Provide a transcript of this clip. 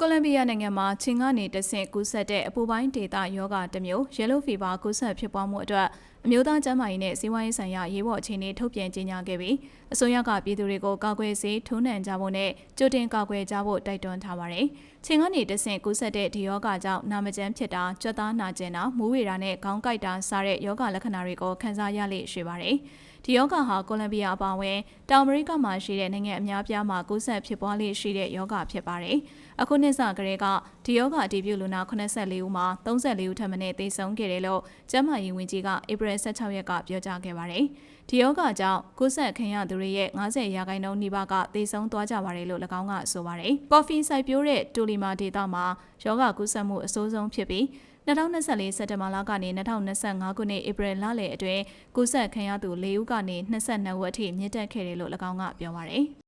ကိုလံဘီယာနိုင်ငံမှာချင်းကနေတဆင့်ကူးစက်တဲ့အပူပိုင်းဒေသယောဂတစ်မျိုး yellow fever ကူးစက်ဖြစ်ပွားမှုအတွက်အမျိုးသားကျန်းမာရေးနဲ့စီးပွားရေးဆိုင်ရာရေးပေါ်အခြေအနေထုတ်ပြန်ကြေညာခဲ့ပြီးအစိုးရကပြည်သူတွေကိုကာကွယ်ဆေးထိုးနှံကြဖို့နဲ့ကြိုတင်ကာကွယ်ကြဖို့တိုက်တွန်းထားပါတယ်။ချင်းကနေတဆင့်ကူးစက်တဲ့ဒီယောဂကြောင့်နာမကျန်းဖြစ်တာ၊ကြွက်သားနာကျင်တာ၊မူးဝေတာနဲ့ခေါင်းကိုက်တာစတဲ့ယောဂလက္ခဏာတွေကိုခံစားရလေ့ရှိပါတယ်။ ဒီယောဂဟာကိုလံဘီယာအပါအဝင်တောင်အမေရိကမှာရှိတဲ့နိုင်ငံအများပြားမှာကူးစက်ဖြစ်ပွားလေ့ရှိတဲ့ယောဂဖြစ်ပါတယ်။အခုနှစ်စကတည်းကဒီယောဂအတည်ပြုလူနာ84ဦးမှာ34ဦးထပ်မံသေဆုံးခဲ့တယ်လို့ကျန်းမာရေးဝန်ကြီးကဧပြီ16ရက်ကပြောကြားခဲ့ပါတယ်။ဒီယောဂကြောင့်ကူးစက်ခံရသူတွေရဲ့90ရာခိုင်နှုန်းနီးပါးကသေဆုံးသွားကြပါတယ်လို့၎င်းကဆိုပါတယ်။ကော်ဖီစိုက်ပျိုးတဲ့တူလီမာဒေတာမှာယောဂကူးစက်မှုအဆိုးဆုံးဖြစ်ပြီး 2024စက်တင်ဘာလကနေ2025ခုနှစ်ဧပြီလလယ်အတွင်းကူးစက်ခံရသူ၄ဦးကနေ22ဦးအထိမြင့်တက်ခဲ့တယ်လို့၎င်းကပြောပါရယ်